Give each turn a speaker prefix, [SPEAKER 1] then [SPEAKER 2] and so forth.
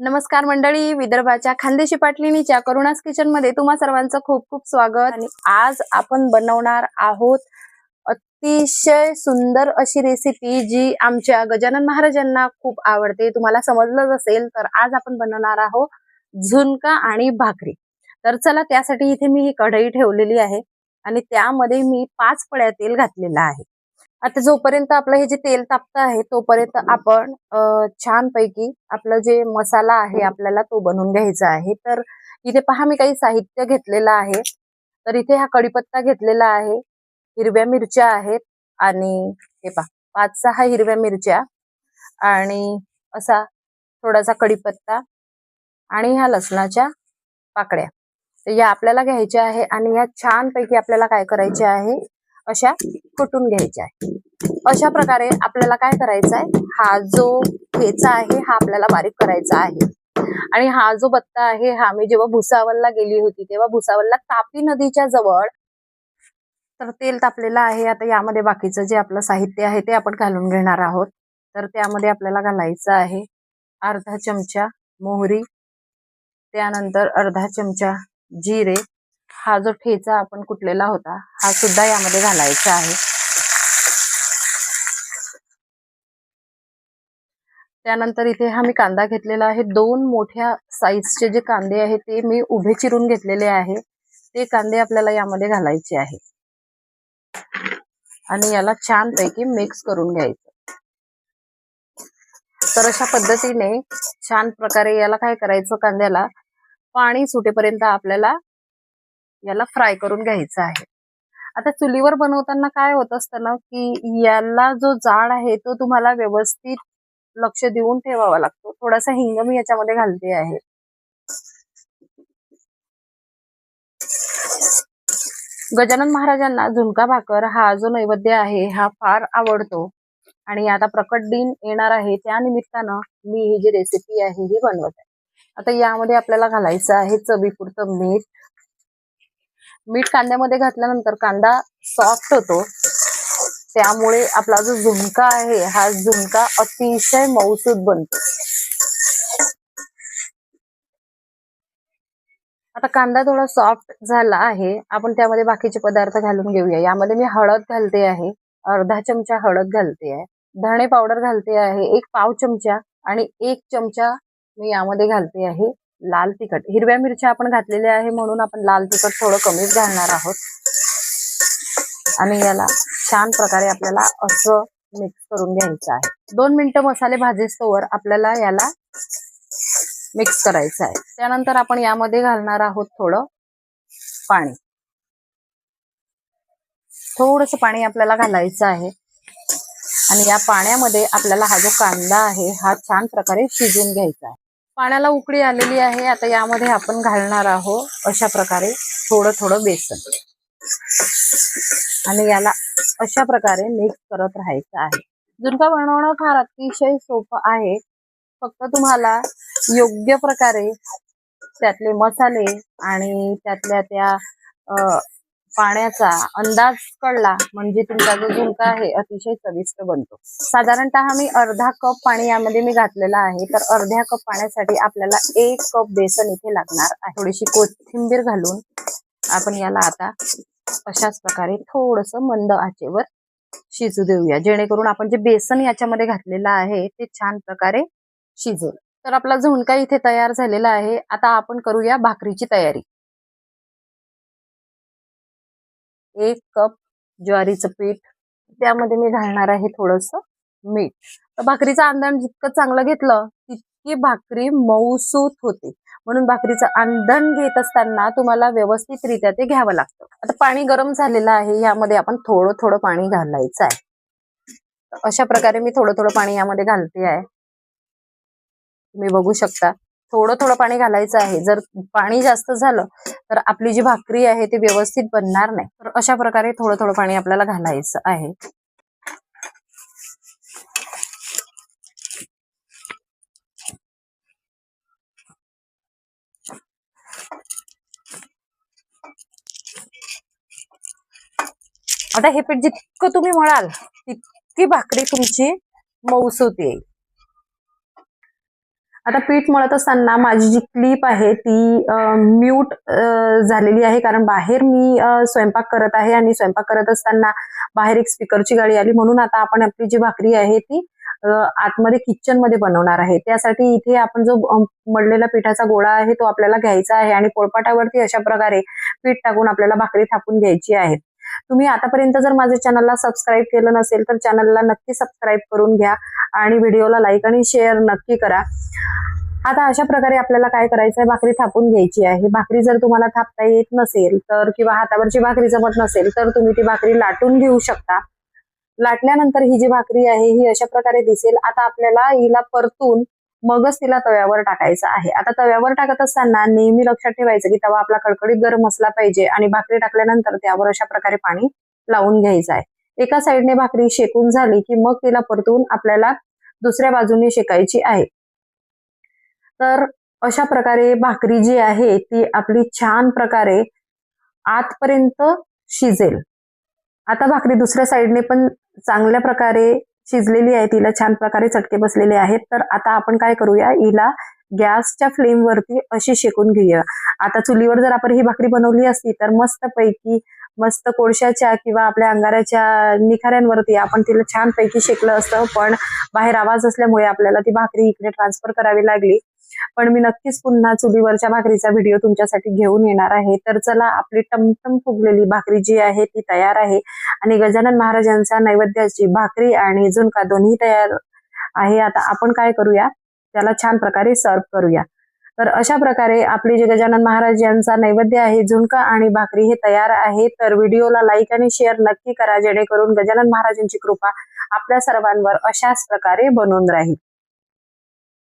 [SPEAKER 1] नमस्कार मंडळी विदर्भाच्या खानदेशी पाटलिनीच्या करुणास किचनमध्ये तुम्हा सर्वांचं खूप खूप स्वागत. आणि आज आपण बनवणार आहोत अतिशय सुंदर अशी रेसिपी जी आमच्या गजानन महाराजांना खूप आवडते. तुम्हाला समजलंच असेल तर आज आपण बनवणार आहोत झुणका आणि भाकरी. तर चला त्यासाठी इथे मी ही कढई ठेवलेली आहे आणि त्यामध्ये मी पाच पळ्या तेल घातलेलं आहे. आता जोपर्यंत आपलं हे जे तेल तापतं आहे तोपर्यंत आपण छानपैकी आपलं जे मसाला आहे आपल्याला तो बनवून घ्यायचा आहे. तर इथे पहा मी काही साहित्य घेतलेलं आहे. तर इथे हा कडीपत्ता घेतलेला आहे. हिरव्या मिरच्या आहेत आणि हे पहा पाच सहा हिरव्या मिरच्या आणि असा थोडासा कडीपत्ता आणि ह्या लसणाच्या पाकड्या तर या आपल्याला घ्यायच्या आहे आणि या छानपैकी आपल्याला काय करायचे आहे अशा कुटून घ्यायच्या आहे अशा प्रकारे आपल्याला काय करायचा आहे? हा जो ठेचा आहे हा आपल्याला बारीक करायचा आहे. आणि हा जो बत्ता आहे हा मी जेव्हा भुसावलला गेली होती तेव्हा भुसावलला तापी नदीच्या जवळ तर तेल तापलेलं आहे. आता यामध्ये बाकीचं जे आपलं साहित्य आहे ते आपण घालून घेणार आहोत. तर त्यामध्ये आपल्याला घालायचं आहे अर्धा चमचा मोहरी त्यानंतर अर्धा चमचा जिरे हा जो ठेचा आपण कुटलेला होता हा सुद्धा यामध्ये घालायचा आहे. त्यानंतर इथे हा मी कांदा घेतलेला आहे. दोन मोठ्या साईजचे जे कांदे आहेत ते मी उभे चिरून घेतलेले आहे. ते कांदे आपल्याला यामध्ये घालायचे आहे आणि याला छानपैकी मिक्स करून घ्यायचं. तर अशा पद्धतीने छान प्रकारे याला काय करायचं? कांद्याला पाणी सुटेपर्यंत आपल्याला याला फ्राय करून घ्यायचं आहे. आता चुलीवर बनवताना काय होत असतं ना की याला जो जाड आहे तो तुम्हाला व्यवस्थित लक्ष देऊन ठेवावा लागतो. थोडासा हिंग मी याच्यामध्ये घालते आहे. गजानन महाराजांना झुणका भाकर हा जो नैवेद्य आहे हा फार आवडतो. आणि आता प्रकट दिन येणार आहे त्या निमित्तानं मी ही जी रेसिपी आहे ही बनवत आहे. आता यामध्ये आपल्याला घालायचं आहे चवीपुरतं मीठ मीठ कांद्यामध्ये घातल्यानंतर कांदा सॉफ्ट होतो. त्यामुळे आपला जो झुणका आहे हा झुणका अतिशय मौसूद बनतो. आता कांदा थोडा सॉफ्ट झाला आहे. आपण त्यामध्ये बाकीचे पदार्थ घालून घेऊया. यामध्ये मी हळद घालते आहे. अर्धा चमचा हळद घालते आहे. धणे पावडर घालते आहे. एक पाव चमचा आणि एक चमचा मी यामध्ये घालते आहे. लाल तिखट. हिरव्या मिरच्या आपण घातलेल्या आहे म्हणून आपण लाल तिखट थोडं कमीच घालणार आहोत. आणि याला छान प्रकारे आपल्याला असं मिक्स करून घ्यायचं आहे. दोन मिनिटं मसाले भाजेस्तोवर आपल्याला याला मिक्स करायचं आहे. त्यानंतर आपण यामध्ये घालणार आहोत थोडं पाणी. थोडस पाणी आपल्याला घालायचं आहे. आणि या पाण्यामध्ये आपल्याला हा जो कांदा आहे हा छान प्रकारे शिजून घ्यायचा आहे. पाण्याला उकळी आलेली आहे. आता यामध्ये आपण घालणार आहोत अशा प्रकारे थोडं थोडं बेसन. आणि याला अशा प्रकारे मिक्स करत राहायचं आहे. झुणका बनवणं फार अतिशय सोपं आहे. फक्त तुम्हाला योग्य प्रकारे त्यातले मसाले आणि त्यातल्या त्या अ, पाण्याचा अंदाज कळला म्हणजे तुमचा जो झुणका आहे अतिशय चविष्ट बनतो. साधारणतः मी अर्धा कप पाणी यामध्ये मी घातलेला आहे तर अर्ध्या कप पाण्यासाठी आपल्याला एक कप बेसन इथे लागणार आहे. थोडीशी कोथिंबीर घालून आपण याला आता अशाच प्रकारे थोडस मंद आचेवर शिजू देऊया. जेणेकरून आपण जे बेसन याच्यामध्ये घातलेलं आहे ते छान प्रकारे शिजेल. तर आपला झुणका इथे तयार झालेला आहे. आता आपण करूया भाकरीची तयारी. एक कप ज्वारीचं पीठ त्यामध्ये मी घालणार आहे थोडस मीठ. तर भाकरीचं आंदण जितकं चांगलं घेतलं तितकी भाकरी मऊसूत होते. म्हणून भाकरीचं आंदण घेत असताना तुम्हाला व्यवस्थितरित्या ते घ्यावं लागतं. आता पाणी गरम झालेलं आहे यामध्ये आपण थोडं थोडं पाणी घालायचं आहे. अशा प्रकारे मी थोडं थोडं पाणी यामध्ये घालते आहे. तुम्ही बघू शकता. थोडं थोडं पाणी घालायचं आहे. जर पाणी जास्त झालं तर आपली जी भाकरी आहे ती व्यवस्थित बनणार नाही. तर अशा प्रकारे थोडं थोडं पाणी आपल्याला घालायचं आहे. आता हे पीठ जितकं तुम्ही म्हणाल तितकी भाकरी तुमची मऊसूत येईल आता पीठ मळत असताना माझी जी क्लिप आहे ती म्यूट झालेली आहे. कारण बाहेर मी स्वयंपाक करत आहे आणि स्वयंपाक करत असताना बाहेर एक स्पीकरची गाडी आली. म्हणून आता आपण आपली जी भाकरी आहे ती आतमध्ये किचनमध्ये बनवणार आहे. त्यासाठी इथे आपण जो मळलेला पिठाचा गोळा आहे तो आपल्याला घ्यायचा आहे आणि पोळपाटावरती अशा प्रकारे पीठ टाकून आपल्याला भाकरी थापून घ्यायची आहे. तुम्ही आतापर्यंत जर माझ्या चॅनलला सबस्क्राईब केलं नसेल तर चॅनलला नक्की सबस्क्राईब करून घ्या आणि व्हिडिओला लाईक आणि शेअर नक्की करा. आता अशा प्रकारे आपल्याला काय करायचं आहे? भाकरी थापून घ्यायची आहे. भाकरी जर तुम्हाला थापता येत नसेल तर किंवा हातावरची भाकरी जमत नसेल तर तुम्ही ती भाकरी लाटून घेऊ शकता. लाटल्यानंतर ही जी भाकरी आहे ही अशा प्रकारे दिसेल. आता आपल्याला हिला परतून मगच तिला तव्यावर टाकायचं आहे. आता तव्यावर टाकत असताना नेहमी लक्षात ठेवायचं की तवा आपला कडकडीत गरम असला पाहिजे आणि भाकरी टाकल्यानंतर त्यावर अशा प्रकारे पाणी लावून घ्यायचं आहे. एका साईडने भाकरी शेकून झाली की मग तिला परतून आपल्याला दुसऱ्या बाजूने शेकायची आहे. तर अशा प्रकारे भाकरी जी आहे ती आपली छान प्रकारे आतपर्यंत शिजेल. आता भाकरी दुसऱ्या साईडने पण चांगल्या प्रकारे शिजलेली आहे तिला छान प्रकारे चटके बसलेले आहेत. तर आता आपण काय करूया हिला गॅसच्या फ्लेम वरती अशी शेकून घेऊया. आता चुलीवर जर आपण ही भाकरी बनवली असती तर मस्त पैकी मस्त कोळशाच्या किंवा आपल्या अंगाराच्या निखाऱ्यांवरती आपण तिला छान पैकी शेकलं असतं. पण बाहेर आवाज असल्यामुळे आपल्याला ती भाकरी इकडे ट्रान्सफर करावी लागली. पण मी नक्कीच पुन्हा चुलीवरच्या भाकरीचा व्हिडिओ तुमच्यासाठी घेऊन येणार आहे. तर चला आपली टमटम फुगलेली भाकरी जी आहे ती तयार आहे. आणि गजानन महाराजांचा नैवेद्याची भाकरी आणि झुणका दोन्ही तयार आहे. आता आपण काय करूया? त्याला छान प्रकारे सर्व करूया. तर अशा प्रकारे आपली जे गजानन महाराज यांचा नैवेद्य आहे झुणका आणि भाकरी हे तयार आहे. तर व्हिडिओला लाईक आणि शेअर नक्की करा जेणेकरून गजानन महाराजांची कृपा आपल्या सर्वांवर अशाच प्रकारे बनून राहील.